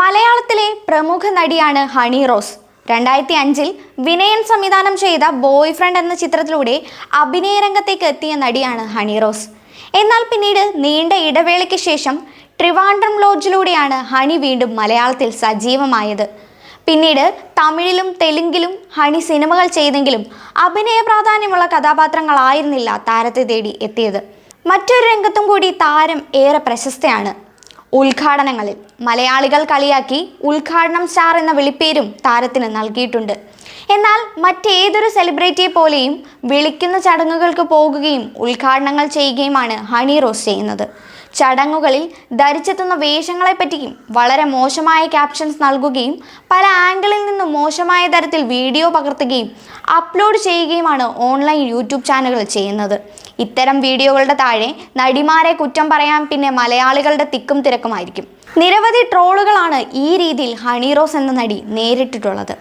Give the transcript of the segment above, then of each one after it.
മലയാളത്തിലെ പ്രമുഖ നടിയാണ് ഹണി റോസ്. രണ്ടായിരത്തി അഞ്ചിൽ വിനയൻ സംവിധാനം ചെയ്ത ബോയ് ഫ്രണ്ട് എന്ന ചിത്രത്തിലൂടെ അഭിനയ രംഗത്തേക്ക് എത്തിയ നടിയാണ് ഹണി റോസ്. എന്നാൽ പിന്നീട് നീണ്ട ഇടവേളയ്ക്ക് ശേഷം ട്രിവാൻഡ്രം ലോഡ്ജിലൂടെയാണ് ഹണി വീണ്ടും മലയാളത്തിൽ സജീവമായത്. പിന്നീട് തമിഴിലും തെലുങ്കിലും ഹണി സിനിമകൾ ചെയ്തെങ്കിലും അഭിനയ പ്രാധാന്യമുള്ള കഥാപാത്രങ്ങളായിരുന്നില്ല താരത്തെ തേടി എത്തിയത്. മറ്റൊരു രംഗത്തും കൂടി താരം ഏറെ പ്രശസ്തയാണ്. ഉദ്ഘാടനങ്ങളിൽ മലയാളികൾ കളിയാക്കി ഉദ്ഘാടനം സ്റ്റാർ എന്ന വിളിപ്പേരും താരത്തിന് നൽകിയിട്ടുണ്ട്. എന്നാൽ മറ്റേതൊരു സെലിബ്രിറ്റിയെ പോലെയും വിളിക്കുന്ന ചടങ്ങുകൾക്ക് പോകുകയും ഉദ്ഘാടനങ്ങൾ ചെയ്യുകയുമാണ് ഹണി റോസ് ചെയ്യുന്നത്. ചടങ്ങുകളിൽ ധരിച്ചെത്തുന്ന വേഷങ്ങളെപ്പറ്റിയും വളരെ മോശമായ ക്യാപ്ഷൻസ് നൽകുകയും പല ആംഗിളിൽ നിന്നും മോശമായ തരത്തിൽ വീഡിയോ പകർത്തുകയും അപ്ലോഡ് ചെയ്യുകയുമാണ് ഓൺലൈൻ യൂട്യൂബ് ചാനലുകൾ ചെയ്യുന്നത്. ഇത്തരം വീഡിയോകളുടെ താഴെ നടിമാരെ കുറ്റം പറയാൻ പിന്നെ മലയാളികളുടെ തിക്കും തിരക്കുമായിരിക്കും. നിരവധി ട്രോളുകളാണ് ഈ രീതിയിൽ ഹണി റോസ് എന്ന നടി നേരിട്ടിട്ടുള്ളത്.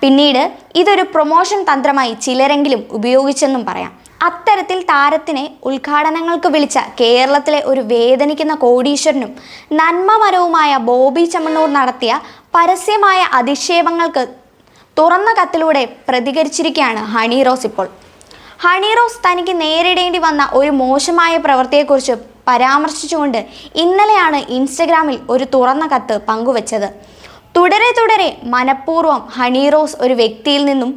പിന്നീട് ഇതൊരു പ്രൊമോഷൻ തന്ത്രമായി ചിലരെങ്കിലും ഉപയോഗിച്ചെന്നും പറയാം. അത്തരത്തിൽ താരത്തിനെ ഉദ്ഘാടനങ്ങൾക്ക് വിളിച്ച കേരളത്തിലെ ഒരു വേദനിക്കുന്ന കോടീശ്വരനും നന്മമരവുമായ ബോബി ചമ്മണ്ണൂർ നടത്തിയ പരസ്യമായ അധിക്ഷേപങ്ങൾക്ക് തുറന്ന കത്തിലൂടെ പ്രതികരിച്ചിരിക്കുകയാണ് ഹണി റോസ് ഇപ്പോൾ. ഹണി റോസ് തനിക്ക് നേരിടേണ്ടി വന്ന ഒരു മോശമായ പ്രവൃത്തിയെക്കുറിച്ച് പരാമർശിച്ചുകൊണ്ട് ഇന്നലെയാണ് ഇൻസ്റ്റഗ്രാമിൽ ഒരു തുറന്ന കത്ത് പങ്കുവച്ചത്. തുടരെ തുടരെ മനഃപൂർവം ഹണി റോസ് ഒരു വ്യക്തിയിൽ നിന്നും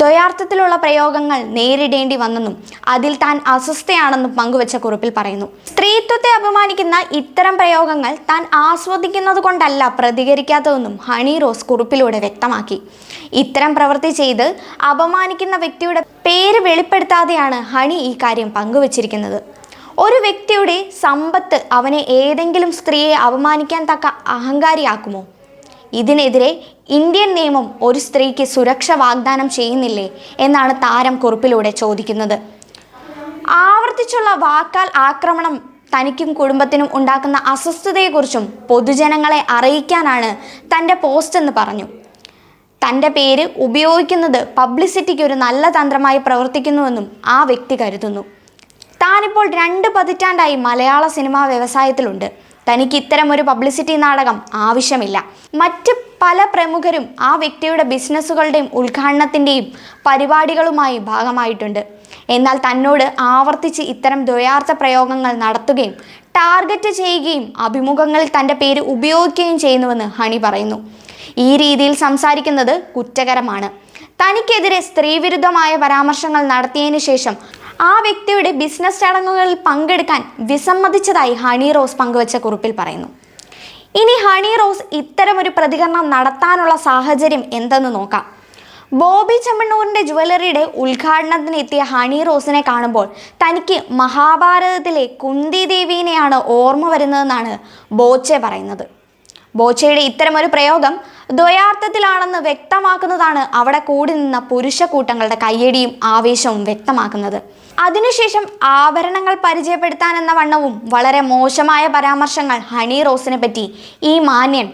ദ്വയാർത്ഥത്തിലുള്ള പ്രയോഗങ്ങൾ നേരിടേണ്ടി വന്നെന്നും അതിൽ താൻ അസ്വസ്ഥയാണെന്നും പങ്കുവച്ച കുറിപ്പിൽ പറയുന്നു. സ്ത്രീത്വത്തെ അപമാനിക്കുന്ന ഇത്തരം പ്രയോഗങ്ങൾ താൻ ആസ്വദിക്കുന്നത് കൊണ്ടല്ല പ്രതികരിക്കാത്തതെന്നും ഹണി റോസ് കുറിപ്പിലൂടെ വ്യക്തമാക്കി. ഇത്തരം പ്രവൃത്തി ചെയ്ത് അപമാനിക്കുന്ന വ്യക്തിയുടെ പേര് വെളിപ്പെടുത്താതെയാണ് ഹണി ഈ കാര്യം പങ്കുവച്ചിരിക്കുന്നത്. ഒരു വ്യക്തിയുടെ സമ്പത്ത് അവനെ ഏതെങ്കിലും സ്ത്രീയെ അപമാനിക്കാൻ തക്ക അഹങ്കാരിയാക്കുമോ? ഇതിനെതിരെ ഇന്ത്യൻ നിയമം ഒരു സ്ത്രീക്ക് സുരക്ഷ വാഗ്ദാനം ചെയ്യുന്നില്ലേ എന്നാണ് താരം കുറിപ്പിലൂടെ ചോദിക്കുന്നത്. ആവർത്തിച്ചുള്ള വാക്കാൽ ആക്രമണം തനിക്കും കുടുംബത്തിനും ഉണ്ടാക്കുന്ന അസ്വസ്ഥതയെക്കുറിച്ചും പൊതുജനങ്ങളെ അറിയിക്കാനാണ് തന്റെ പോസ്റ്റ് എന്ന് പറഞ്ഞു. തന്റെ പേര് ഉപയോഗിക്കുന്നത് പബ്ലിസിറ്റിക്ക് ഒരു നല്ല തന്ത്രമായി പ്രവർത്തിക്കുന്നുവെന്നും ആ വ്യക്തി കരുതുന്നു. താനിപ്പോൾ രണ്ട് പതിറ്റാണ്ടായി മലയാള സിനിമാ വ്യവസായത്തിലുണ്ട്. തനിക്ക് ഇത്തരം ഒരു പബ്ലിസിറ്റി നാടകം ആവശ്യമില്ല. മറ്റ് പല പ്രമുഖരും ആ വ്യക്തിയുടെ ബിസിനസ്സുകളുടെയും ഉദ്ഘാടനത്തിന്റെയും പരിപാടികളുമായി ഭാഗമായിട്ടുണ്ട്. എന്നാൽ തന്നോട് ആവർത്തിച്ച് ഇത്തരം ദ്വയാർത്ഥ പ്രയോഗങ്ങൾ നടത്തുകയും ടാർഗറ്റ് ചെയ്യുകയും അഭിമുഖങ്ങളിൽ തന്റെ പേര് ഉപയോഗിക്കുകയും ചെയ്യുന്നുവെന്ന് ഹണി പറയുന്നു. ഈ രീതിയിൽ സംസാരിക്കുന്നത് കുറ്റകരമാണ്. തനിക്കെതിരെ സ്ത്രീവിരുദ്ധമായ പരാമർശങ്ങൾ നടത്തിയതിനു ശേഷം ആ വ്യക്തിയുടെ ബിസിനസ് ചടങ്ങുകളിൽ പങ്കെടുക്കാൻ വിസമ്മതിച്ചതായി ഹണി റോസ് പങ്കുവച്ച കുറിപ്പിൽ പറയുന്നു. ഇനി ഹണി റോസ് ഇത്തരമൊരു പ്രതികരണം നടത്താനുള്ള സാഹചര്യം എന്തെന്ന് നോക്കാം. ബോബി ചെമ്മണ്ണൂരിന്റെ ജുവലറിയുടെ ഉദ്ഘാടനത്തിന് എത്തിയ ഹണി റോസിനെ കാണുമ്പോൾ തനിക്ക് മഹാഭാരതത്തിലെ കുന്തി ദേവീനെയാണ് ഓർമ്മ വരുന്നതെന്നാണ് ബോച്ചെ പറയുന്നത്. ബോച്ചയുടെ ഇത്തരമൊരു പ്രയോഗം ദ്വയാർത്ഥത്തിലാണെന്ന് വ്യക്തമാക്കുന്നതാണ് അവിടെ കൂടി നിന്ന പുരുഷ കൂട്ടങ്ങളുടെ കയ്യടിയും ആവേശവും വ്യക്തമാക്കുന്നത്. അതിനുശേഷം ആഭരണങ്ങൾ പരിചയപ്പെടുത്താൻ എന്ന വണ്ണവും വളരെ മോശമായ പരാമർശങ്ങൾ ഹണി റോസിനെ പറ്റി ഈ മാന്യൻ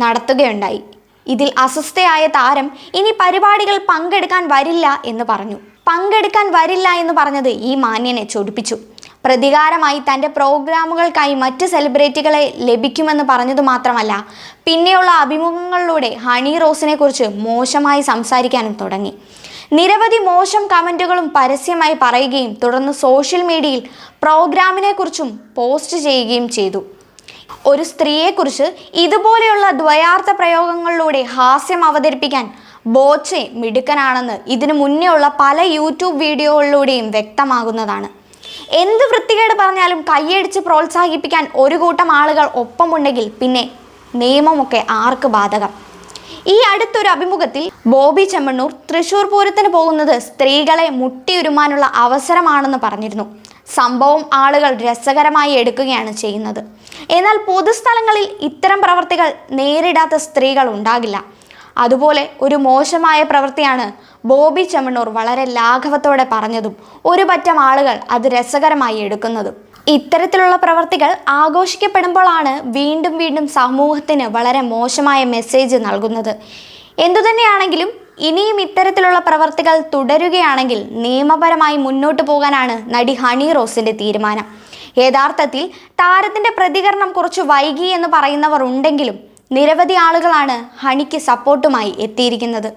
നടത്തുകയുണ്ടായി. ഇതിൽ അസ്വസ്ഥയായ താരം ഇനി പരിപാടികൾ പങ്കെടുക്കാൻ വരില്ല എന്ന് പറഞ്ഞു. പങ്കെടുക്കാൻ വരില്ല എന്ന് പറഞ്ഞത് ഈ മാന്യനെ ചൊടിപ്പിച്ചു. പ്രതികാരമായി തന്റെ പ്രോഗ്രാമുകൾക്കായി മറ്റ് സെലിബ്രിറ്റികളെ ലഭിക്കുമെന്ന് പറഞ്ഞതു മാത്രമല്ല പിന്നെയുള്ള അഭിമുഖങ്ങളിലൂടെ ഹണി റോസിനെക്കുറിച്ച് മോശമായി സംസാരിക്കാനും തുടങ്ങി. നിരവധി മോശം കമന്റുകളും പരസ്യമായി പറയുകയും തുടർന്ന് സോഷ്യൽ മീഡിയയിൽ പ്രോഗ്രാമിനെക്കുറിച്ചും പോസ്റ്റ് ചെയ്യുകയും ചെയ്തു. ഒരു സ്ത്രീയെക്കുറിച്ച് ഇതുപോലെയുള്ള ദ്വയാർത്ഥ പ്രയോഗങ്ങളിലൂടെ ഹാസ്യം അവതരിപ്പിക്കാൻ ബോച്ചെ മിടുക്കനാണെന്ന് ഇതിനു മുന്നേ ഉള്ള പല യൂട്യൂബ് വീഡിയോകളിലൂടെയും വ്യക്തമാകുന്നതാണ്. എന്ത് വൃത്തികേട് പറഞ്ഞാലും കൈയടിച്ച് പ്രോത്സാഹിപ്പിക്കാൻ ഒരു കൂട്ടം ആളുകൾ ഒപ്പമുണ്ടെങ്കിൽ പിന്നെ നിയമമൊക്കെ ആർക്ക് ബാധകം? ഈ അടുത്തൊരു അഭിമുഖത്തിൽ ബോബി ചെമ്മണ്ണൂർ തൃശൂർ പൂരത്തിന് പോകുന്നത് സ്ത്രീകളെ മുട്ടിയുരുമാനുള്ള അവസരമാണെന്ന് പറഞ്ഞിരുന്നു. സംഭവം ആളുകൾ രസകരമായി എടുക്കുകയാണ് ചെയ്യുന്നത്. എന്നാൽ പൊതുസ്ഥലങ്ങളിൽ ഇത്തരം പ്രവർത്തികൾ നേരിടാത്ത സ്ത്രീകൾ ഉണ്ടാകില്ല. അതുപോലെ ഒരു മോശമായ പ്രവൃത്തിയാണ് ബോബി ചെമ്മണ്ണൂർ വളരെ ലാഘവത്തോടെ പറഞ്ഞതും ഒരു പറ്റം ആളുകൾ അത് രസകരമായി എടുക്കുന്നതും. ഇത്തരത്തിലുള്ള പ്രവർത്തികൾ ആഘോഷിക്കപ്പെടുമ്പോഴാണ് വീണ്ടും വീണ്ടും സമൂഹത്തിന് വളരെ മോശമായ മെസ്സേജ് നൽകുന്നത്. എന്തുതന്നെയാണെങ്കിലും ഇനിയും ഇത്തരത്തിലുള്ള പ്രവർത്തികൾ തുടരുകയാണെങ്കിൽ നിയമപരമായി മുന്നോട്ട് പോകാനാണ് നടി ഹണി റോസിന്റെ തീരുമാനം. യഥാർത്ഥത്തിൽ താരത്തിന്റെ പ്രതികരണം കുറച്ച് വൈകി എന്ന് പറയുന്നവർ ഉണ്ടെങ്കിലും നിരവധി ആളുകളാണ് ഹണിക്ക് സപ്പോർട്ടുമായി എത്തിയിരിക്കുന്നത്.